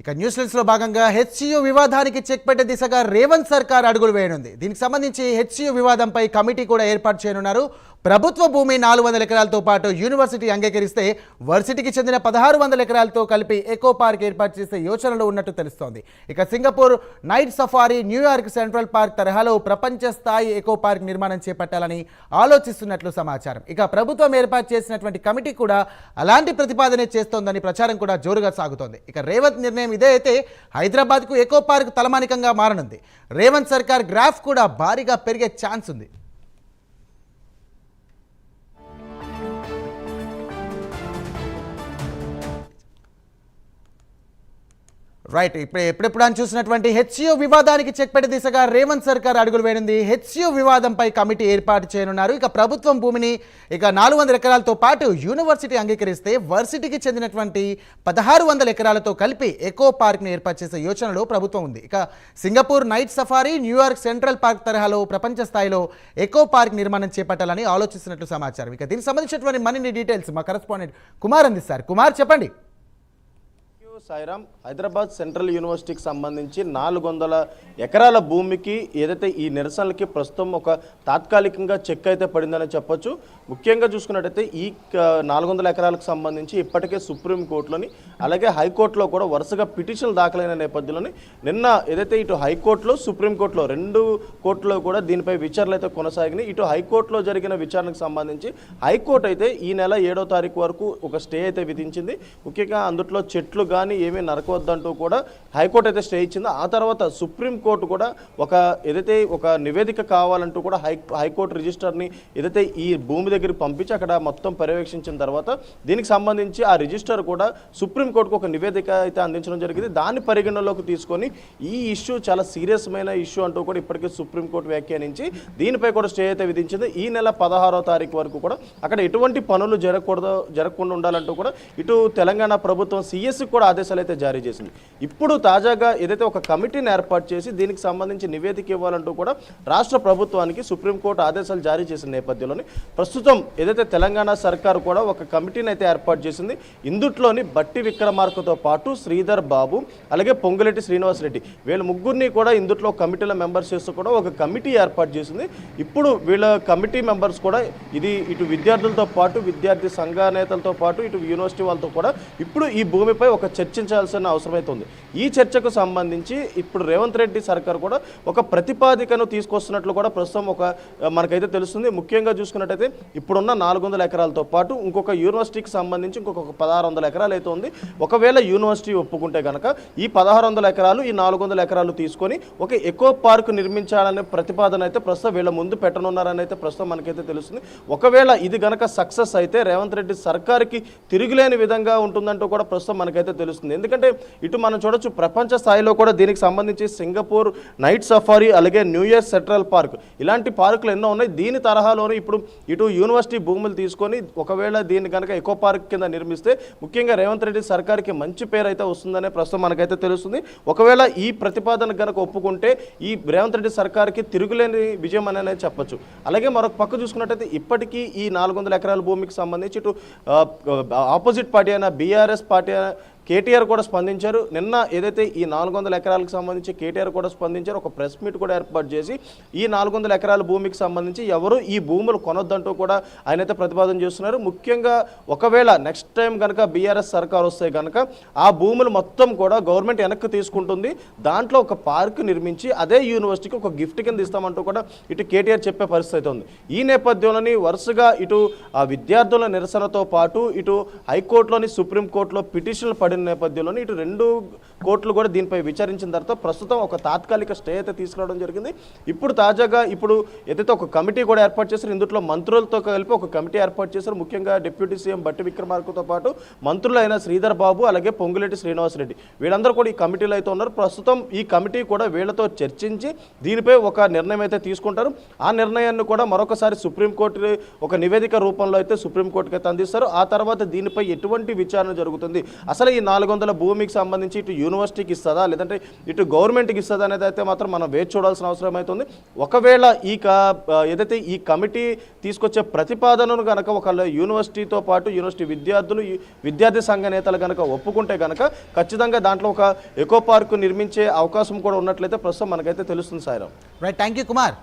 ఇక న్యూస్లో భాగంగా హెచ్సియు వివాదానికి చెక్ పెట్టే దిశగా రేవంత్ సర్కార్ అడుగులు వేయనుంది. దీనికి సంబంధించి హెచ్సియు వివాదంపై కమిటీ కూడా ఏర్పాటు చేయనున్నారు. ప్రభుత్వ భూమి నాలుగు వందల ఎకరాలతో పాటు యూనివర్సిటీ అంగీకరిస్తే వర్సిటీకి చెందిన పదహారు వందల ఎకరాలతో కలిపి ఎకో పార్క్ ఏర్పాటు చేసే యోచనలో ఉన్నట్టు తెలుస్తోంది. ఇక Singapore night safari New York central park తరహాలో ప్రపంచ స్థాయి ఎకో పార్క్ నిర్మాణం చేపట్టాలని ఆలోచిస్తున్నట్లు సమాచారం. ఇక ప్రభుత్వం ఏర్పాటు చేసినటువంటి కమిటీ కూడా అలాంటి ప్రతిపాదనే చేస్తోందని ప్రచారం కూడా జోరుగా సాగుతోంది. ఇక రేవంత్ నిర్ణయం ఇదే అయితే హైదరాబాద్కు ఎకో పార్క్ తలమానికంగా మారనుంది. రేవంత్ సర్కార్ గ్రాఫ్ కూడా భారీగా పెరిగే ఛాన్స్ ఉంది. రైట్ ఇప్పుడు ఎప్పుడెప్పుడు అని చూసినటువంటి హెచ్యూ వివాదానికి చెక్ పెట్టే దిశగా రేవంత్ సర్కార్ అడుగులు వేడింది హెచ్యూ వివాదంపై కమిటీ ఏర్పాటు చేయనున్నారు. ఇక ప్రభుత్వం భూమిని ఇక నాలుగు వందల ఎకరాలతో పాటు యూనివర్సిటీ అంగీకరిస్తే వర్సిటీకి చెందినటువంటి పదహారు వందల ఎకరాలతో కలిపి ఎకో పార్క్ని ఏర్పాటు చేసే యోచనలో ప్రభుత్వం ఉంది. ఇక Singapore night safari New York central park తరహాలో ప్రపంచ స్థాయిలో ఎకో పార్క్ నిర్మాణం చేపట్టాలని ఆలోచిస్తున్నట్లు సమాచారం. ఇక దీనికి సంబంధించినటువంటి మరిన్ని డీటెయిల్స్ మా కరెస్పాండెంట్ కుమార్ అందిస్తారు. కుమార్ చెప్పండి. సాయిరామ్ హైదరాబాద్ సెంట్రల్ యూనివర్సిటీకి సంబంధించి నాలుగు వందల ఎకరాల భూమికి ఏదైతే ఈ నిరసనలకి ప్రస్తుతం ఒక తాత్కాలికంగా చెక్ అయితే పడిందని చెప్పొచ్చు. ముఖ్యంగా చూసుకున్నట్టయితే ఈ నాలుగు వందల ఎకరాలకు సంబంధించి ఇప్పటికే సుప్రీంకోర్టులోని అలాగే హైకోర్టులో కూడా వరుసగా పిటిషన్లు దాఖలైన నేపథ్యంలోని నిన్న ఏదైతే ఇటు హైకోర్టులో సుప్రీంకోర్టులో రెండు కోర్టులో కూడా దీనిపై విచారణలు అయితే కొనసాగినాయి. ఇటు హైకోర్టులో జరిగిన విచారణకు సంబంధించి హైకోర్టు అయితే ఈ నెల ఏడో తారీఖు వరకు ఒక స్టే అయితే విధించింది. ముఖ్యంగా అందుట్లో చెట్లు కానీ ఏమీ నరకవద్దంటూ కూడా హైకోర్టు అయితే స్టే ఇచ్చింది. ఆ తర్వాత సుప్రీంకోర్టు కూడా ఒక ఏదైతే ఒక నివేదిక కావాలంటూ కూడా హై హైకోర్టు రిజిస్టర్ని ఏదైతే ఈ భూమి దగ్గరికి పంపించి అక్కడ మొత్తం పర్యవేక్షించిన తర్వాత దీనికి సంబంధించి ఆ రిజిస్టర్ కూడా సుప్రీంకోర్టుకు ఒక నివేదిక అయితే అందించడం జరిగింది. దాన్ని పరిగణనలోకి తీసుకొని ఈ ఇష్యూ చాలా సీరియస్మైన ఇష్యూ అంటూ కూడా ఇప్పటికే సుప్రీంకోర్టు వ్యాఖ్యానించి దీనిపై కూడా స్టే అయితే విధించింది. ఈ నెల పదహారో తారీఖు వరకు కూడా అక్కడ ఎటువంటి పనులు జరగకూడదు జరగకుండా ఉండాలంటూ కూడా ఇటు తెలంగాణ ప్రభుత్వం సిఎస్సి కూడా ఆదేశాలు అయితే జారీ చేసింది. ఇప్పుడు తాజాగా ఏదైతే ఒక కమిటీని ఏర్పాటు చేసి దీనికి సంబంధించి నివేదిక ఇవ్వాలంటూ కూడా రాష్ట్ర ప్రభుత్వానికి సుప్రీంకోర్టు ఆదేశాలు జారీ చేసిన నేపథ్యంలోని ప్రస్తుతం ఏదైతే తెలంగాణ సర్కారు కూడా ఒక కమిటీని అయితే ఏర్పాటు చేసింది. ఇందుట్లోని బట్టి విక్రమార్కతో పాటు శ్రీధర్ బాబు అలాగే పొంగులెట్టి శ్రీనివాసరెడ్డి వీళ్ళ ముగ్గురిని కూడా ఇందుట్లో కమిటీల మెంబర్స్ చేస్తూ కూడా ఒక కమిటీ ఏర్పాటు చేసింది. ఇప్పుడు వీళ్ళ కమిటీ మెంబర్స్ కూడా ఇది ఇటు విద్యార్థులతో పాటు విద్యార్థి సంఘ నేతలతో పాటు ఇటు యూనివర్సిటీ వాళ్ళతో కూడా ఇప్పుడు ఈ భూమిపై ఒక చర్చించాల్సిన అవసరం అయితే ఉంది. ఈ చర్చకు సంబంధించి ఇప్పుడు రేవంత్ రెడ్డి సర్కార్ కూడా ఒక ప్రతిపాదికను తీసుకొస్తున్నట్లు కూడా ప్రస్తుతం ఒక మనకైతే తెలుస్తుంది. ముఖ్యంగా చూసుకున్నట్టయితే ఇప్పుడున్న నాలుగు వందల ఎకరాలతో పాటు ఇంకొక యూనివర్సిటీకి సంబంధించి ఇంకొక పదహారు వందల ఎకరాలు అయితే ఉంది. ఒకవేళ యూనివర్సిటీ ఒప్పుకుంటే కనుక ఈ పదహారు వందల ఎకరాలు ఈ నాలుగు వందల ఎకరాలు తీసుకొని ఒక ఎకో పార్క్ నిర్మించాలనే ప్రతిపాదన అయితే ప్రస్తుతం వీళ్ళ ముందు పెట్టనున్నారని అయితే ప్రస్తుతం మనకైతే తెలుస్తుంది. ఒకవేళ ఇది గనక సక్సెస్ అయితే రేవంత్ రెడ్డి సర్కార్కి తిరుగులేని విధంగా ఉంటుందంటూ కూడా ప్రస్తుతం మనకైతే తెలుస్తుంది. ఎందుకంటే ఇటు మనం చూడొచ్చు ప్రపంచ స్థాయిలో కూడా దీనికి సంబంధించి సింగపూర్ నైట్ సఫారీ అలాగే న్యూ ఇయర్ సెంట్రల్ పార్క్ ఇలాంటి పార్కులు ఎన్నో ఉన్నాయి. దీని తరహాలోనే ఇప్పుడు ఇటు యూనివర్సిటీ భూములు తీసుకొని ఒకవేళ దీన్ని కనుక ఎకో పార్క్ కింద నిర్మిస్తే ముఖ్యంగా రేవంత్ రెడ్డి సర్కార్కి మంచి పేరు అయితే వస్తుందనే ప్రస్తుతం మనకైతే తెలుస్తుంది. ఒకవేళ ఈ ప్రతిపాదన కనుక ఒప్పుకుంటే ఈ రేవంత్ రెడ్డి సర్కార్కి తిరుగులేని విజయం అనేది చెప్పొచ్చు. అలాగే మరొక పక్క చూసుకున్నట్టయితే ఇప్పటికీ ఈ నాలుగు వందల ఎకరాల భూమికి సంబంధించి ఇటు ఆపోజిట్ పార్టీ అయిన బీఆర్ఎస్ పార్టీ అయినా కేటీఆర్ కూడా స్పందించారు. నిన్న ఏదైతే ఈ నాలుగు వందల ఎకరాలకు సంబంధించి కేటీఆర్ కూడా స్పందించారు ఒక ప్రెస్ మీట్ కూడా ఏర్పాటు చేసి ఈ నాలుగు వందల ఎకరాల భూమికి సంబంధించి ఎవరు ఈ భూములు కొనొద్దంటూ కూడా ఆయన అయితే ప్రతిపాదన చేస్తున్నారు. ముఖ్యంగా ఒకవేళ నెక్స్ట్ టైం కనుక బీఆర్ఎస్ సర్కార్ వస్తే కనుక ఆ భూములు మొత్తం కూడా గవర్నమెంట్ వెనక్కి తీసుకుంటుంది. దాంట్లో ఒక పార్క్ నిర్మించి అదే యూనివర్సిటీకి ఒక గిఫ్ట్ కింద ఇస్తామంటూ కూడా ఇటు కేటీఆర్ చెప్పే పరిస్థితి అయితే ఉంది. ఈ నేపథ్యంలోని వరుసగా ఇటు ఆ విద్యార్థుల నిరసనతో పాటు ఇటు హైకోర్టులోని సుప్రీంకోర్టులో పిటిషన్లు పడిన నేపథ్యంలోని ఇటు రెండు కోర్టులు కూడా దీనిపై విచారించిన తర్వాత ప్రస్తుతం ఒక తాత్కాలిక స్టే అయితే తీసుకురావడం జరిగింది. ఇప్పుడు తాజాగా ఇప్పుడు ఏదైతే ఒక కమిటీ కూడా ఏర్పాటు చేశారు ఇందులో మంత్రులతో కలిపి ఒక కమిటీ ఏర్పాటు చేశారు. ముఖ్యంగా డిప్యూటీ సీఎం బట్టి విక్రమార్కతో పాటు మంత్రులైన శ్రీధర్ బాబు అలాగే పొంగులేటి శ్రీనివాసరెడ్డి. వీళ్ళందరూ కూడా ఈ కమిటీలో అయితే ఉన్నారు. ప్రస్తుతం ఈ కమిటీ కూడా వీళ్ళతో చర్చించి దీనిపై ఒక నిర్ణయం అయితే తీసుకుంటారు. ఆ నిర్ణయాన్ని కూడా మరొకసారి సుప్రీంకోర్టు ఒక నివేదిక రూపంలో అయితే సుప్రీంకోర్టుకి అయితే అందిస్తారు. ఆ తర్వాత దీనిపై ఎటువంటి విచారణ జరుగుతుంది? అసలు ఈ నాలుగు వందల భూమికి సంబంధించి ఇటు యూనివర్సిటీకి ఇస్తుందా? లేదంటే ఇటు గవర్నమెంట్కి ఇస్తుందా అనేది అయితే మాత్రం మనం వేచి చూడాల్సిన అవసరం అవుతుంది. ఒకవేళ ఈ క- ఏదైతే ఈ కమిటీ తీసుకొచ్చే ప్రతిపాదనను కనుక ఒక యూనివర్సిటీతో పాటు యూనివర్సిటీ విద్యార్థులు ఈ విద్యార్థి సంఘ నేతలు కనుక ఒప్పుకుంటే కనుక ఖచ్చితంగా దాంట్లో ఒక ఎకో పార్క్ నిర్మించే అవకాశం కూడా ఉన్నట్లయితే ప్రస్తుతం మనకైతే తెలుస్తుంది Sairam. Right thank you Kumar